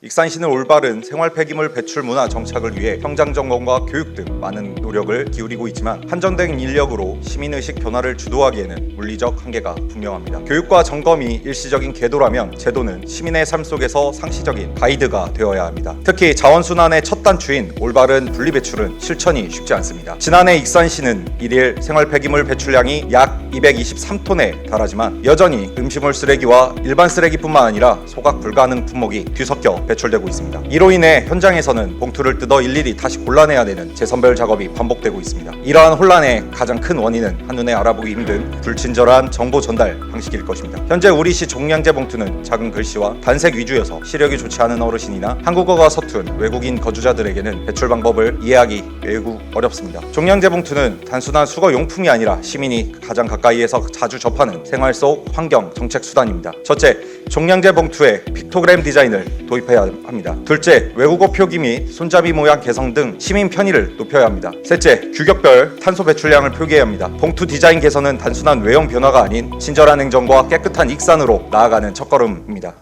익산시는 올바른 생활 폐기물 배출 문화 정착을 위해 현장 점검과 교육 등 많은 노력을 기울이고 있지만 한정된 인력으로 시민의식 변화를 주도하기에는 물리적 한계가 분명합니다. 교육과 점검이 일시적인 궤도라면 제도는 시민의 삶 속에서 상시적인 가이드가 되어야 합니다. 특히 자원순환의 첫 단추인 올바른 분리배출은 실천이 쉽지 않습니다. 지난해 익산시는 일일 생활 폐기물 배출량이 약 223톤에 달하지만 여전히 음식물 쓰레기와 일반 쓰레기뿐만 아니라 소각 불가능 품목이 뒤섞여 배출되고 있습니다. 이로 인해 현장에서는 봉투를 뜯어 일일이 다시 골라내야 되는 재선별 작업이 반복되고 있습니다. 이러한 혼란의 가장 큰 원인은 한눈에 알아보기 힘든 불친절한 정보 전달 방식일 것입니다. 현재 우리 시 종량제 봉투는 작은 글씨와 단색 위주여서 시력이 좋지 않은 어르신이나 한국어가 서툰 외국인 거주자들에게는 배출 방법을 이해하기 매우 어렵습니다. 종량제 봉투는 단순한 수거 용품이 아니라 시민이 가장 가까이에서 자주 접하는 생활 속 환경 정책 수단입니다. 첫째, 종량제 봉투에 픽토그램 디자인을 도입 해야 합니다. 둘째, 외국어 표기 및 손잡이 모양 개성 등 시민 편의를 높여야 합니다. 셋째, 규격별 탄소 배출량을 표기해야 합니다. 봉투 디자인 개선은 단순한 외형 변화가 아닌 친절한 행정과 깨끗한 익산으로 나아가는 첫걸음입니다.